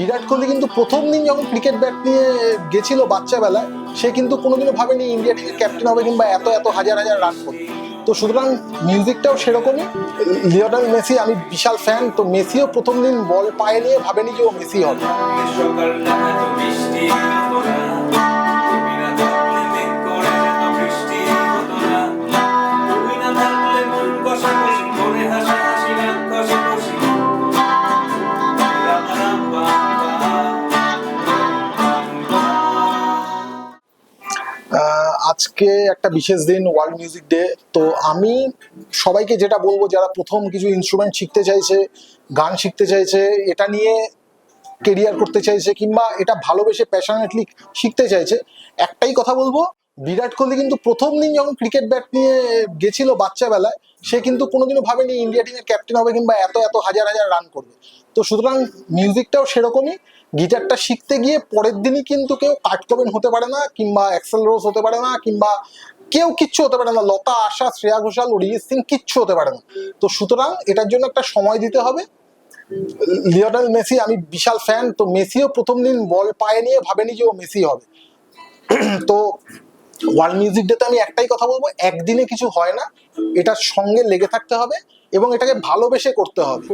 বিরাট কোহলি কিন্তু প্রথম দিন যখন ক্রিকেট ব্যাট নিয়ে গেছিল বাচ্চাবেলায়, সে কিন্তু কোনোদিনও ভাবেনি ইন্ডিয়া টিমের ক্যাপ্টেন হবে কিংবা এত এত হাজার হাজার রান করবে। তো সুতরাং মিউজিকটাও সেরকমই। লিওনাল মেসি, আমি বিশাল ফ্যান তো মেসিও প্রথম দিন বল পায়ে নিয়ে ভাবেনি যে ও মেসি হবে। আজকে একটা বিশেষ দিন ওয়ার্ল্ড মিউজিক ডে তো আমি সবাইকে যেটা বলব, যারা প্রথম কিছু ইনস্ট্রুমেন্ট শিখতে চাইছে, গান শিখতে চাইছে, এটা নিয়ে কেরিয়ার করতে চাইছে, কিংবা এটা ভালোবেসে প্যাশনেটলি শিখতে চাইছে, একটাই কথা বলব, বিরাট কোহলি কিন্তু প্রথম দিন যখন ক্রিকেট ব্যাট নিয়ে গেছিল বাচ্চাবেলায়, সে কিন্তু কোনোদিনও ভাবেনি ইন্ডিয়া টিমের ক্যাপ্টেন হবে কিংবা এত এত হাজার হাজার রান করবে। তো সুতরাং মিউজিকটাও সেরকমই গিটারটা শিখতে গিয়ে পরের দিনই কিন্তু কেউ কাঠকবেন হতে পারে না, কিংবা এক্সেল রোজ হতে পারে না, কিংবা কেউ কিচ্ছু হতে পারে না, লতা, আশা, শ্রেয়া ঘোষাল, অরিজিৎ সিং কিচ্ছু হতে পারে না। তো সুতরাং এটার জন্য একটা সময় দিতে হবে। লিওনেল মেসি, আমি বিশাল ফ্যান, তো মেসিও প্রথম দিন বল পায়ে নিয়ে ভাবেনি যে ও মেসি হবে। তো ওয়ার্ল্ড মিউজিক ডেতে আমি একটাই কথা বলব, একদিনে কিছু হয় না, এটার সঙ্গে লেগে থাকতে হবে এবং এটাকে ভালোবেসে করতে হবে।